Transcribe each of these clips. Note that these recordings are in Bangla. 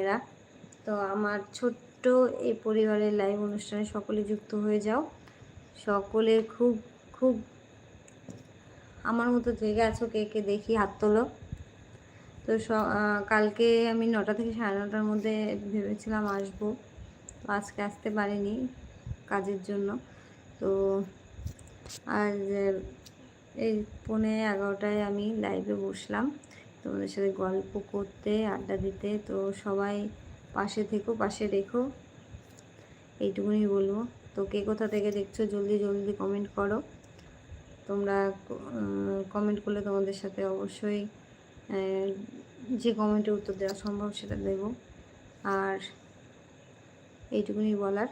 বোনেরা তো আমার ছোট্ট এই পরিবারের লাইভ অনুষ্ঠানে সকলে যুক্ত হয়ে যাও। সকলে খুব খুব আমার মতো জেগে আছো কে কে দেখি হাত তোলো। তো কালকে আমি নটা থেকে সাড়ে নটার মধ্যে ভেবেছিলাম আসব। আজকে আসতে পারিনি কাজের জন্য। তো আহ, এই পৌনে এগারোটায় আমি লাইভে বসলাম। তোমাদের সাথে গল্প করতে, আড্ডা দিতে, তো সবাই পাশে থেকো, পাশে রেখো। এইটুকুনি বলব। তো কে কোথা থেকে দেখছ, জলদি জলদি কমেন্ট করো। তোমরা কমেন্ট করলে তোমাদের সাথে অবশ্যই যে কমেন্টে উত্তর দেওয়া সম্ভব সেটা দেব। আর এইটুকুনি বলার।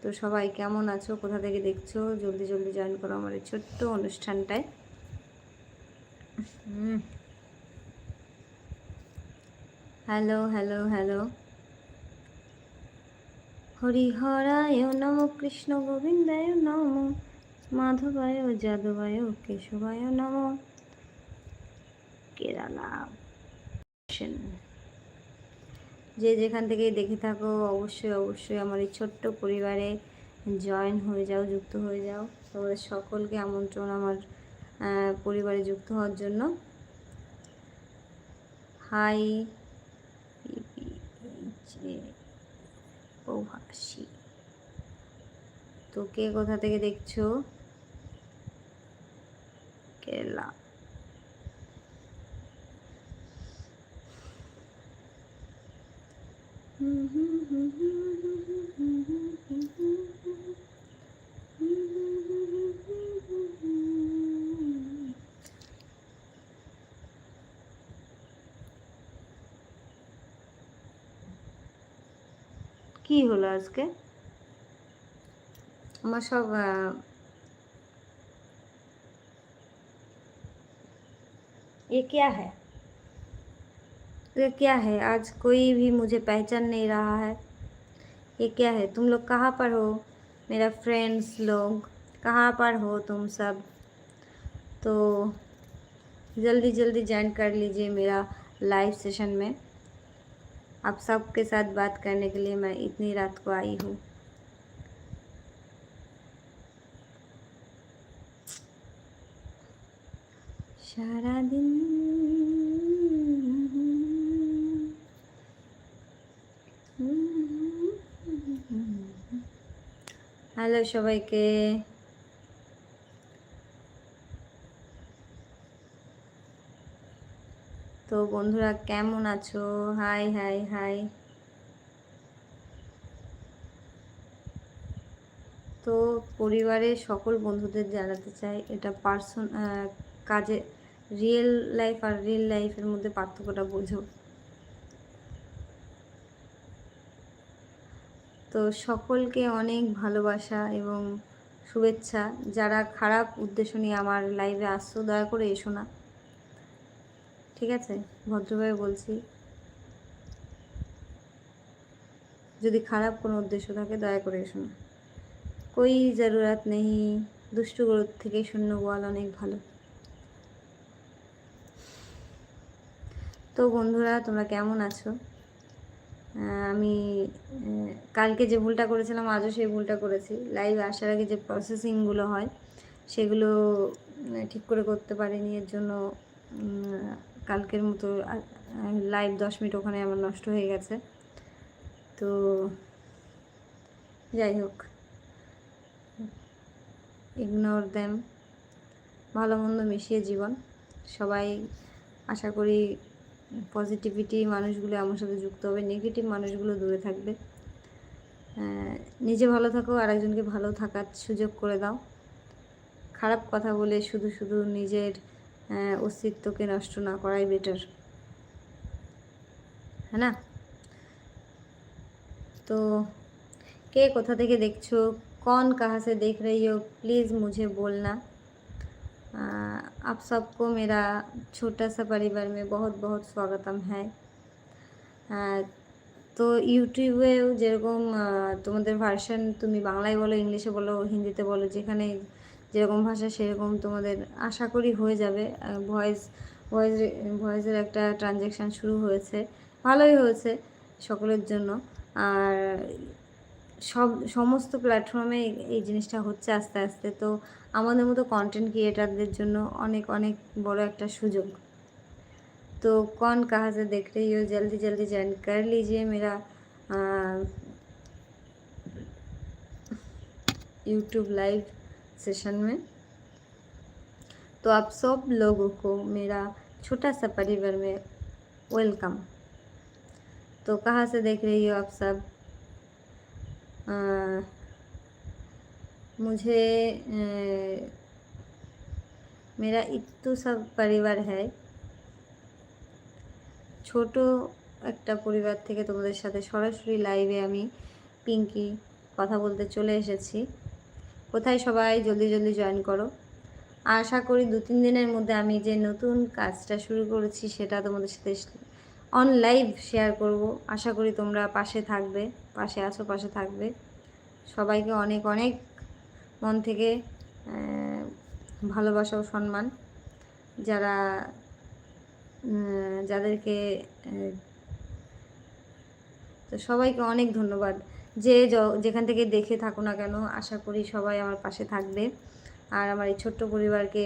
তো সবাই কেমন আছো, কোথা থেকে দেখছ, জলদি জলদি জয়েন করো আমার এই ছোট্ট অনুষ্ঠানটায়। Hello hello hello. হরিহরায় নম, কৃষ্ণ গোবিন্দায় নম, মাধবায়, যাদবায়, কেশবায় নম। কেরালা যে যেখান থেকে দেখে থাকো, অবশ্যই অবশ্যই আমার এই ছোট্ট পরিবারে জয়েন হয়ে যাও, যুক্ত হয়ে যাও। তোমাদের সকলকে আমন্ত্রণ আমার পরিবারে যুক্ত হওয়ার জন্য। হাই প্রভাসী তো কে কোথা থেকে দেখছ কেরালা কি হলো আজকে আমার সব আহ, ये क्या है ये क्या है आज कोई भी मुझे पहचान नहीं रहा है ये क्या है तुम लोग कहाँ पर हो मेरा फ्रेंड्स लोग कहाँ पर हो तुम सब तो जल्दी जल्दी ज्वाइन कर लीजिए मेरा लाइव सेशन में आप सबके साथ बात करने के लिए मैं इतनी रात को आई हूँ সারাদিন হ্যালো সবাইকে বন্ধুরা, কেমন আছো? Hi hi hi. তো পরিবারের সকল বন্ধুদের জানাতে চাই, এটা পার্সন কাজে রিয়েল লাইফ আর রিয়েল লাইফের মধ্যে পার্থক্যটা বোঝো। তো সকলকে অনেক ভালোবাসা এবং শুভেচ্ছা। যারা খারাপ উদ্দেশ্য নিয়ে আমার লাইভে আসছো, দয়া করে এসো না। ঠিক আছে, ভদ্রভাবে বলছি। যদি খারাপ কোনো উদ্দেশ্য থাকে, দয়া করে এসো না। কই জরুরত নেই, দুষ্টু গরুর থেকে শূন্য গোয়াল অনেক ভালো। তো বন্ধুরা, তোমরা কেমন আছো? আমি কালকে যে ভুলটা করেছিলাম, আজও সেই ভুলটা করেছি। লাইভ আসার আগে যে প্রসেসিংগুলো হয়, সেগুলো ঠিক করে করতে পারিনি। এর জন্য কালকের মতো লাইভ দশ মিনিট ওখানে আমার নষ্ট হয়ে গেছে। তো যাই হোক। ইগনোর দেম ভালো মন্দ মিশিয়ে জীবন। সবাই আশা করি পজিটিভিটি মানুষগুলো আমার সাথে যুক্ত হবে নেগেটিভ মানুষগুলো দূরে থাকবে। নিজে ভালো থাকো আর একজনকে ভালো থাকার সুযোগ করে দাও। খারাপ কথা বলে শুধু শুধু নিজের অস্তিত্বকে নষ্ট না করাই বেটার হ্যাঁ না तो के कोथा থেকে দেখছো कौन कहाँ से देख रही हो प्लीज़ मुझे बोलना आ, आप सबको मेरा छोटा सा परिवार में बहुत बहुत स्वागतम है আ, তো ইউটিউবেও যেরকম আ, তোমাদের ভার্সন তুমি বাংলায় বলো ইংলিশে বলো হিন্দিতে বলো যেখানে যেরকম ভাষা সেরকম তোমাদের আশা করি হয়ে যাবে ভয়েস ভয়েস ভয়েসের একটা ট্রানজ্যাকশান শুরু হয়েছে ভালোই হয়েছে সকলের জন্য আর সব সমস্ত প্ল্যাটফর্মে এই জিনিসটা হচ্ছে আস্তে আস্তে তো আমাদের মতো কন্টেন্ট ক্রিয়েটারদের জন্য অনেক অনেক বড় একটা সুযোগ तो कौन कहाँ से देख रही हो जल्दी जल्दी ज्वाइन कर लीजिए मेरा यूट्यूब लाइव सेशन में तो आप सब लोगों को मेरा छोटा सा परिवार में वेलकम तो कहाँ से देख रही हो आप सब आ, मुझे आ, मेरा इतू सब परिवार है ছোট একটা পরিবার থেকে তোমাদের সাথে সরাসরি লাইভে আমি পিঙ্কি কথা বলতে চলে এসেছি কোথায় সবাই জলদি জলদি জয়েন করো। আশা করি দু তিন দিনের মধ্যে আমি যে নতুন কাজটা শুরু করেছি সেটা তোমাদের সাথে অন লাইভ শেয়ার করব। আশা করি তোমরা পাশে থাকবে, পাশে আছো, পাশে থাকবে। সবাইকে অনেক অনেক মন থেকে ভালোবাসা ও সম্মান। যারা যাদেরকে তো সবাইকে অনেক ধন্যবাদ। যে যেখান থেকে দেখে থাকো না কেন, আশা করি সবাই আমার পাশে থাকবে। আর আমার এই ছোট্ট পরিবারকে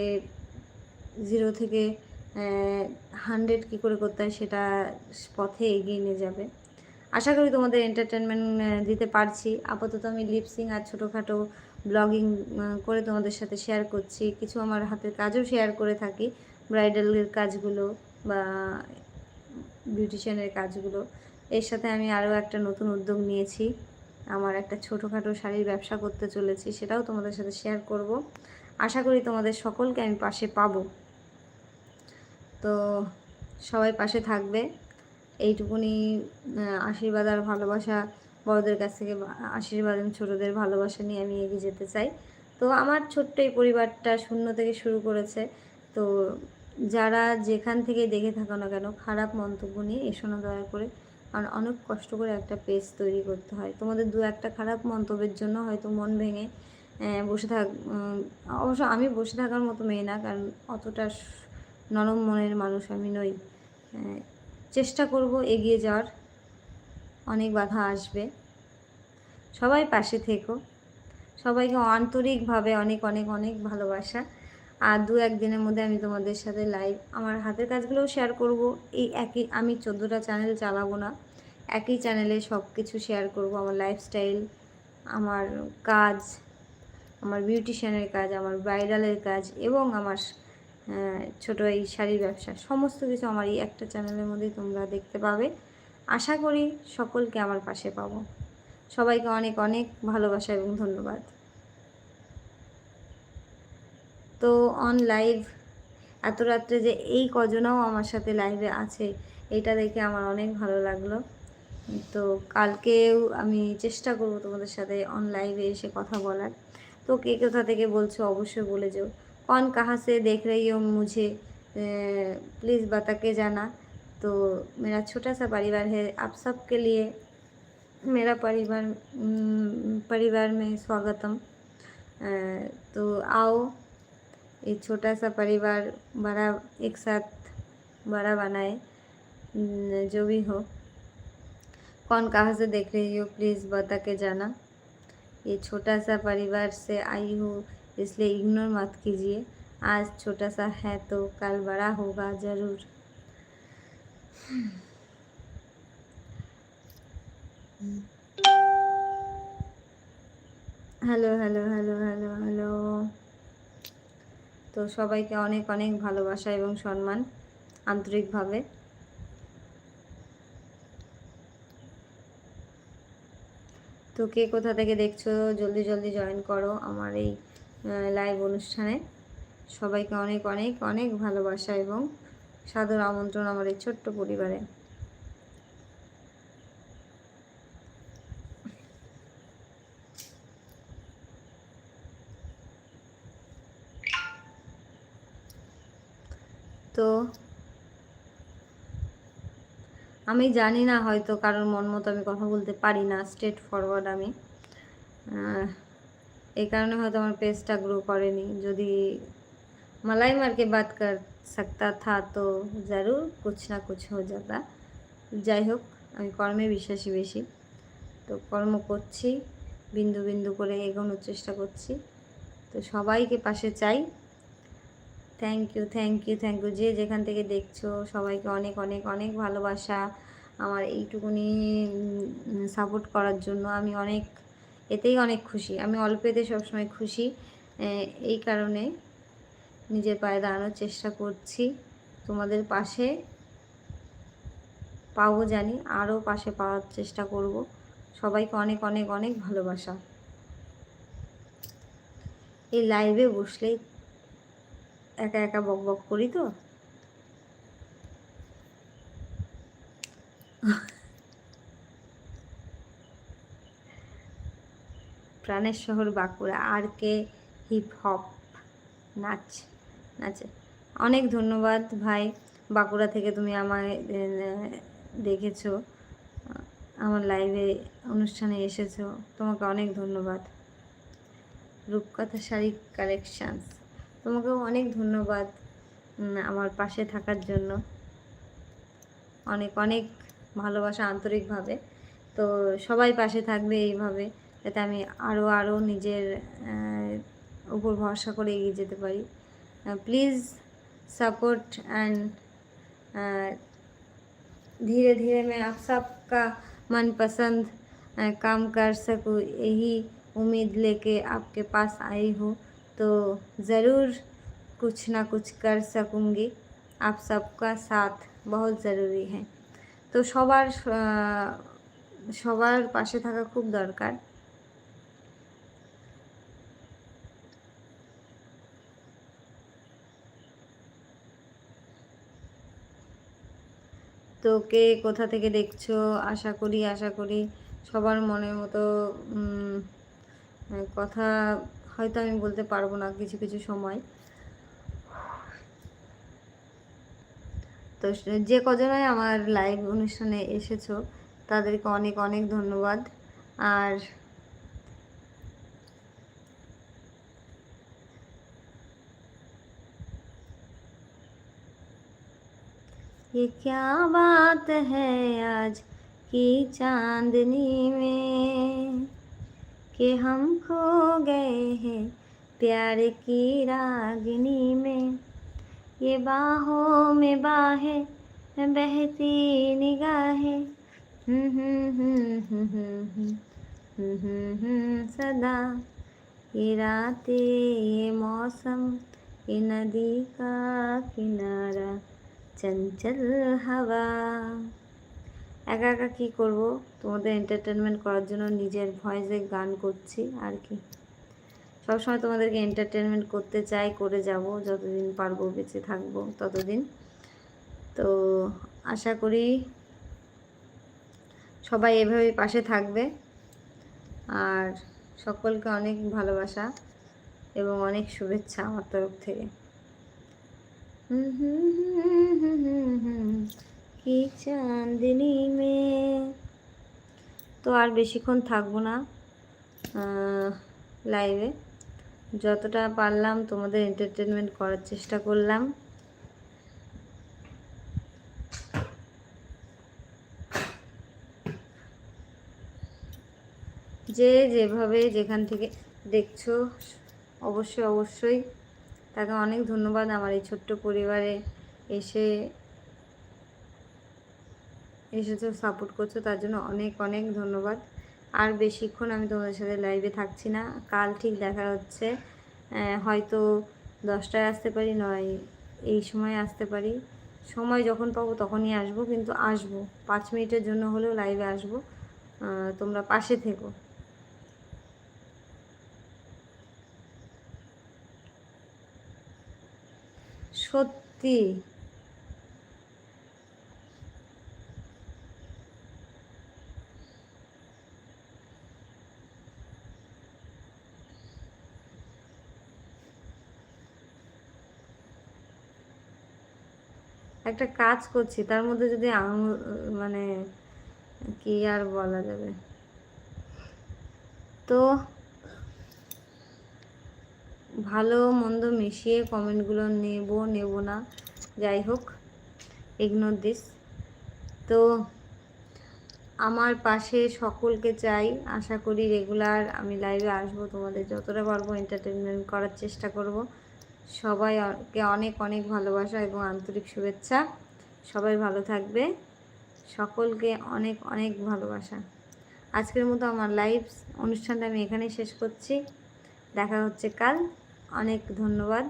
জিরো থেকে হান্ড্রেড কী করে করতে হয় সেটা পথে এগিয়ে নিয়ে যাবে। আশা করি তোমাদের এন্টারটেনমেন্ট দিতে পারছি। আপাতত আমি লিপসিং আর ছোটোখাটো ব্লগিং করে তোমাদের সাথে শেয়ার করছি। কিছু আমার হাতের কাজও শেয়ার করে থাকি। ব্রাইডালের কাজগুলো বা বিউটিশিয়ানের কাজগুলো। এর সাথে আমি আরও একটা নতুন উদ্যোগ নিয়েছি। আমার একটা ছোটোখাটো শাড়ির ব্যবসা করতে চলেছি, সেটাও তোমাদের সাথে শেয়ার করব। আশা করি তোমাদের সকলকে আমি পাশে পাবো। তো সবাই পাশে থাকবে। এইটুকুনি আশীর্বাদ আর ভালোবাসা, বড়দের কাছ থেকে আশীর্বাদ এবং ছোটোদের ভালোবাসা নিয়ে আমি এগিয়ে যেতে চাই। তো আমার ছোট্ট এই পরিবারটা শূন্য থেকে শুরু করেছে। তো যারা যেখান থেকে দেখে থাকো না কেন, খারাপ মন্তব্য নিয়ে এসো না দয়া করে। কারণ অনেক কষ্ট করে একটা পেজ তৈরি করতে হয়। তোমাদের দু একটা খারাপ মন্তব্যের জন্য হয়তো মন ভেঙে বসে থাক অবশ্য আমি বসে থাকার মতো মেয়ে না, কারণ অতটা নরম মনের মানুষ আমি নই। চেষ্টা করব এগিয়ে যাওয়ার। অনেক বাধা আসবে। সবাই পাশে থেকো। সবাইকে আন্তরিকভাবে অনেক অনেক অনেক ভালোবাসা। আর দু একদিনের মধ্যে আমি তোমাদের সাথে লাইভ আমার হাতের কাজগুলোও শেয়ার করব। এই একই, আমি চোদ্দোটা চ্যানেল চালাবো না। একই চ্যানেলে সব কিছু শেয়ার করব। আমার লাইফস্টাইল আমার কাজ, আমার বিউটিশিয়ানের কাজ, আমার ব্রাইডালের কাজ এবং আমার ছোটো এই শাড়ির ব্যবসা। সমস্ত কিছু আমার এই একটা চ্যানেলের মধ্যেই তোমরা দেখতে পাবে। আশা করি সকলকে আমার পাশে পাবো। সবাইকে অনেক অনেক ভালোবাসা এবং ধন্যবাদ। তো অন লাইভ এত রাত্রে যে এই কজনাও আমার সাথে লাইভে আছে এটা দেখে আমার অনেক ভালো লাগলো তো কালকেও আমি চেষ্টা করব তোমাদের সাথে অন লাইভে এসে কথা বলার তো কে কোথা থেকে বলছো অবশ্যই বলে যাও कौन कहाँ से देख रही हो मुझे प्लीज़ बता के जाना तो मेरा छोटा सा परिवार है आप सबके लिए मेरा परिवार परिवार में स्वागतम तो आओ ये छोटा सा परिवार बड़ा, एक साथ बड़ा बनाए जो भी हो। कौन कहाँ से देख रही हो? प्लीज़ बता के जाना। ये छोटा सा परिवार से आई हूँ, इसलिए इग्नोर मत कीजिए। आज छोटा सा है तो कल बड़ा होगा, ज़रूर। Hello hello hello hello hello. তো সবাইকে অনেক অনেক ভালোবাসা এবং সম্মান আন্তরিকভাবে। তো কে কোথা থেকে দেখছ, জলদি জলদি জয়েন করো আমার এই লাইভ অনুষ্ঠানে। সবাইকে অনেক অনেক অনেক ভালোবাসা এবং সাদর আমন্ত্রণ আমার এই ছোট্ট পরিবারে। তো আমি জানি না হয়তো কারোর মন মতো আমি কথা বলতে পারি না স্ট্রেট ফরওয়ার্ড আমি এই কারণে হয়তো আমার পেজটা গ্রো করেনি যদি মালাই মার কে বাত কর सकता था तो ज़रूर कुछ ना कुछ हो जाता যাই হোক আমি কর্মে বিশ্বাসী বেশি তো কর্ম করছি বিন্দু বিন্দু করে এগোনোর চেষ্টা করছি তো সবাইকে পাশে চাই Thank you thank you thank you যে যেখান থেকে দেখছ, সবাইকে অনেক অনেক অনেক ভালোবাসা আমার এইটুকুনি সাপোর্ট করার জন্য। আমি অনেক, এতেই অনেক খুশি। আমি অল্প এতে সবসময় খুশি। এই কারণে নিজের পায়ে দাঁড়ানোর চেষ্টা করছি। তোমাদের পাশে পাবো জানি, আরও পাশে পাওয়ার চেষ্টা করব। সবাইকে অনেক অনেক অনেক ভালোবাসা। এই লাইভে বসলেই একা একা বক বক করি তো। প্রাণের শহর বাঁকুড়া, আর কে হিপ হপ নাচ, নাচে। অনেক ধন্যবাদ ভাই, বাঁকুড়া থেকে তুমি আমায় দেখেছ, আমার লাইভে অনুষ্ঠানে এসেছ, তোমাকে অনেক ধন্যবাদ। রূপকথা শাড়ি কালেকশানস তোমাকেও অনেক ধন্যবাদ আমার পাশে থাকার জন্য অনেক অনেক ভালোবাসা আন্তরিকভাবে তো সবাই পাশে থাকবে এইভাবে যাতে আমি আরও আরও নিজের উপর ভরসা করে এগিয়ে যেতে পারি প্লিজ সাপোর্ট অ্যান্ড धीरे धीरे मैं आप सबका मनपसंद काम कर सकूँ यही उम्मीद लेके आपके पास आई हूँ तो ज़रूर कुछ ना कुछ कर सकूँगी आप सबका साथ बहुत ज़रूरी है তো সবার সবার পাশে থাকা খুব দরকার তো কে কোথা থেকে দেখছো আশা করি আশা করি সবার মনের মতো কথা হয়তো আমি বলতে পারবো না কিছু কিছু সময় তো যে কজনাই আমার লাইভ অনুষ্ঠানে এসেছো তাদেরকে অনেক অনেক ধন্যবাদ আর ये क्या बात है आज की चांदनी में कि हम खो गए हैं प्यार की रागनी में। ये बाहों में बाहें, बहती निगाहें। हम्म, हम्म, हम्म, सदा। ये रातें, ये मौसम, ये नदी का किनारा, चंचल हवा। একা একা কী করব? তোমাদের এন্টারটেনমেন্ট করার জন্য নিজের ভয়েসে গান করছি আর কি। সবসময় তোমাদেরকে এন্টারটেনমেন্ট করতে চাই, করে যাব, যতদিন পারব বেঁচে থাকব ততদিন। তো আশা করি সবাই এভাবেই পাশে থাকবে। আর সকলকে অনেক ভালোবাসা এবং অনেক শুভেচ্ছা আমার তরফ থেকে। কি চাঁদনি মে তো আর বেশিক্ষণ থাকব না লাইভে যতটা পারলাম তোমাদের এন্টারটেনমেন্ট করার চেষ্টা করলাম। যে যেভাবে যেখান থেকে দেখছ, অবশ্যই অবশ্যই। তাকে অনেক ধন্যবাদ আমার এই ছোট্ট পরিবারে এসে এসেছ সাপোর্ট করছ, তার জন্য অনেক অনেক ধন্যবাদ। আর বেশিক্ষণ আমি তোমাদের সাথে লাইভে থাকছি না। কাল ঠিক দেখা হচ্ছে। হয়তো দশটায় আসতে পারি, নয়, এই সময় আসতে পারি। সময় যখন পাবো তখনই আসব, কিন্তু আসব। পাঁচ মিনিটের জন্য হলেও লাইভে আসব। তোমরা পাশে থেকো। সত্যি। একটা কাজ করছি, তার মধ্যে যদি মানে কি আর বলা যাবে? তো ভালো মন্দ মিশিয়ে কমেন্টগুলো নেব নেব না। যাই হোক ইগনোর দিস তো আমার পাশে সকলকে চাই, আশা করি রেগুলার আমি লাইভে আসব। তোমাদের যতটা পারব এন্টারটেনমেন্ট করার চেষ্টা করব। সবাইকে অনেক অনেক ভালোবাসা এবং আন্তরিক শুভেচ্ছা সবাই ভালো থাকবে সকলকে অনেক অনেক ভালোবাসা আজকের মতো আমার লাইভ অনুষ্ঠানটা আমি এখানেই শেষ করছি দেখা হচ্ছে কাল অনেক ধন্যবাদ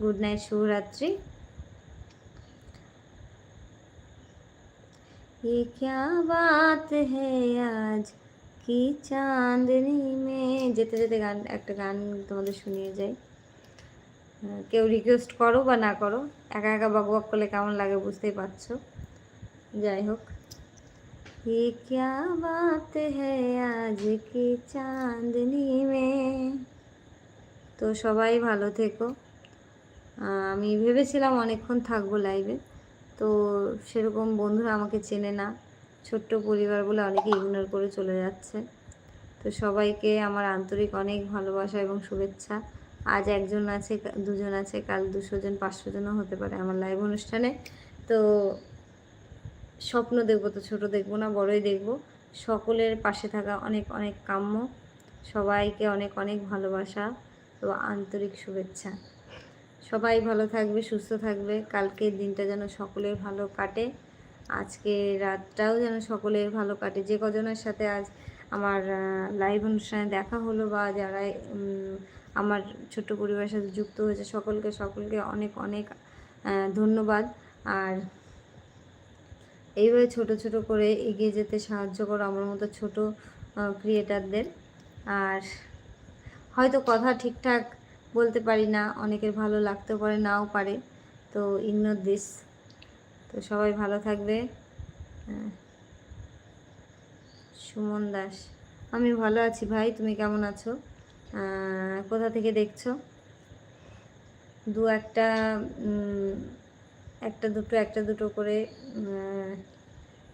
গুড নাইট শুভরাত্রি ये क्या बात है आज কি চাঁদনি মে যেতে যেতে গান একটা গান তোমাদের শুনিয়ে যাই আহ, কেউ রিকোয়েস্ট করো বা না করো একা একা বক বক করলে কেমন লাগে বুঝতেই পারছো যাই হোক ये क्या बात है आज की চাঁদনি মে তো সবাই ভালো থেকো আহ, আমি ভেবেছিলাম অনেকক্ষণ থাকবো লাইভে তো সেরকম বন্ধুরা আমাকে চেনে না ছোট্ট পরিবার বলে অনেকে ইগনোর করে চলে যাচ্ছে তো সবাইকে আমার আন্তরিক অনেক ভালোবাসা এবং শুভেচ্ছা আজ একজন আছে, দুজন আছে, কাল দুশো জন, পাঁচশো জনও হতে পারে আমার লাইভ অনুষ্ঠানে। তো স্বপ্ন দেখব তো, ছোট দেখব না, বড়ই দেখব। সকলের পাশে থাকা অনেক অনেক কাম্য। সবাইকে অনেক অনেক ভালোবাসা তো আন্তরিক শুভেচ্ছা। সবাই ভালো থাকবে, সুস্থ থাকবে। কালকের দিনটা যেন সকলের ভালো কাটে। আজকে রাতটাও যেন সকলের ভালো কাটে। যে কজনের সাথে আজ আমার লাইভ অনুষ্ঠানে দেখা হলো বা যারা আমার ছোট্ট পরিবারের সাথে যুক্ত হয়েছে সকলকে সকলকে অনেক অনেক ধন্যবাদ। আর এইভাবে ছোট ছোট করে এগিয়ে যেতে সাহায্য করো আমার মতো ছোট ক্রিয়েটারদের আর হয়তো কথা ঠিকঠাক বলতে পারি না, অনেকের ভালো লাগতেও পারে, নাও পারে। তো ইগনোর দিস তো সবাই ভালো থাকবে। সুমন দাস। আমি ভালো আছি ভাই, তুমি কেমন আছো? কোথা থেকে দেখছ? দু একটা একটা দুটো একটা দুটো করে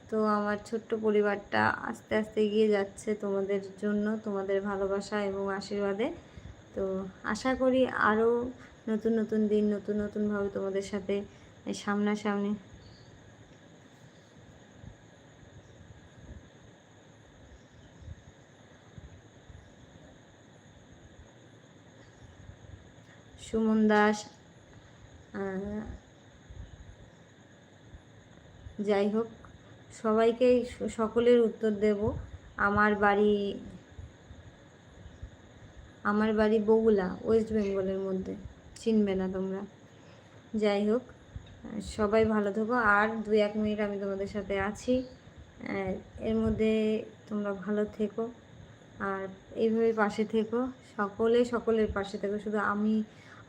তো আমার ছোট্ট পরিবারটা আস্তে আস্তে এগিয়ে যাচ্ছে তোমাদের জন্য, তোমাদের ভালোবাসা এবং আশীর্বাদে। তো আশা করি আরও নতুন নতুন দিন, নতুন, নতুনভাবে তোমাদের সাথে সামনাসামনি সুমন দাস যাই হোক সবাইকেই সকলের উত্তর দেব। আমার বাড়ি আমার বাড়ি বগুলা, ওয়েস্ট বেঙ্গলের মধ্যে। চিনবে না তোমরা। যাই হোক, সবাই ভালো থেকো। আর দু এক মিনিট আমি তোমাদের সাথে আছি। এর মধ্যে তোমরা ভালো থেকো। আর এইভাবে পাশে থেকো। সকলে সকলের পাশে থেকো। শুধু আমি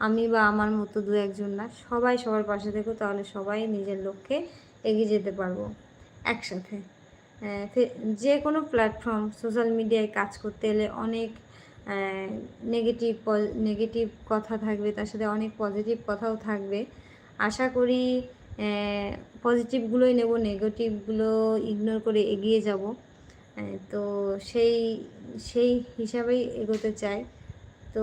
আমি বা আমার মতো দু একজন না, সবাই সবার পাশে থেকো, তাহলে সবাই নিজের লক্ষ্যে এগিয়ে যেতে পারব একসাথে। যে কোনো প্ল্যাটফর্ম সোশ্যাল মিডিয়ায় কাজ করতে এলে অনেক নেগেটিভ নেগেটিভ কথা থাকবে, তার সাথে অনেক পজিটিভ কথাও থাকবে। আশা করি পজিটিভগুলোই নেব নেগেটিভগুলো ইগনোর করে এগিয়ে যাব। তো সেই সেই হিসাবেই এগোতে চাই। তো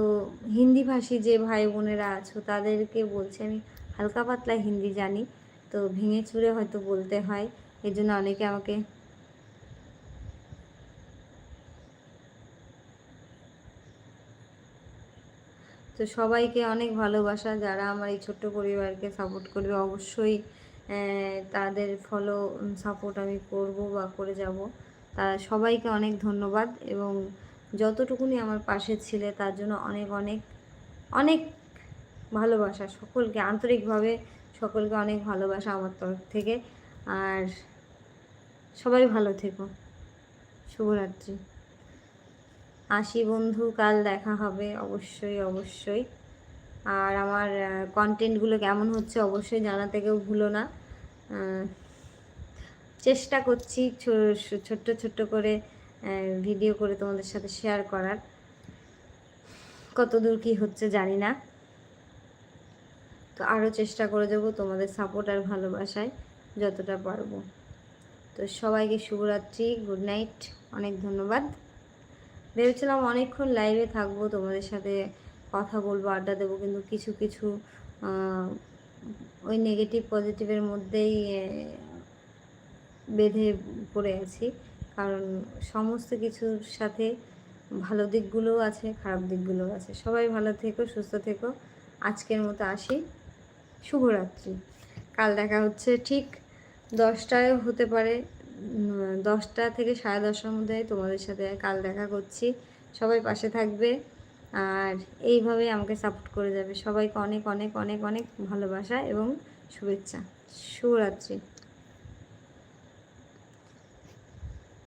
হিন্দিভাষী যে ভাই বোনেরা আছো, তাদেরকে বলছি আমি হালকা পাতলা হিন্দি জানি, তো ভেঙে চুরে হয়তো বলতে হয় এই জন্য অনেকে আমাকে তো সবাইকে অনেক ভালোবাসা, যারা আমার এই ছোট্ট পরিবারকে সাপোর্ট করবে, অবশ্যই তাদের ফলো সাপোর্ট আমি করব বা করে যাব। তারা সবাইকে অনেক ধন্যবাদ এবং যতটুকুনি আমার পাশে ছিলে, তার জন্য অনেক অনেক অনেক ভালোবাসা। সকলকে, আন্তরিকভাবে সকলকে অনেক ভালোবাসা আমার তরফ থেকে। আর সবাই ভালো থেকো। শুভরাত্রি। আসি বন্ধু, কাল দেখা হবে। অবশ্যই অবশ্যই। আর আমার কন্টেন্টগুলো কেমন হচ্ছে অবশ্যই জানাতে কেউ ভুলো না। চেষ্টা করছি ছোট্ট ছোট্ট করে ভিডিও করে তোমাদের সাথে শেয়ার করার। কতদূর কি হচ্ছে জানি না। তো আরও চেষ্টা করে যাব তোমাদের সাপোর্ট আর ভালোবাসায় যতটা পারব। তো সবাইকে শুভরাত্রি গুড নাইট অনেক ধন্যবাদ। ভেবেছিলাম অনেকক্ষণ লাইভে থাকব, তোমাদের সাথে কথা বলব, আড্ডা দেবো, কিন্তু কিছু কিছু ওই নেগেটিভ পজিটিভের মধ্যেই বেঁধে পড়ে আছি। কারণ সমস্ত কিছুর সাথে ভালো দিকগুলোও আছে, খারাপ দিকগুলোও আছে। সবাই ভালো থেকো, সুস্থ থেকো। আজকের মতো আসি। শুভরাত্রি। কাল দেখা হচ্ছে ঠিক দশটায় হতে পারে। দশটা থেকে সাড়ে দশটার মধ্যে তোমাদের সাথে কাল দেখা করছি। সবাই পাশে থাকবে আর এইভাবেই আমাকে সাপোর্ট করে যাবে। সবাইকে অনেক অনেক অনেক অনেক ভালোবাসা এবং শুভেচ্ছা। শুভরাত্রি।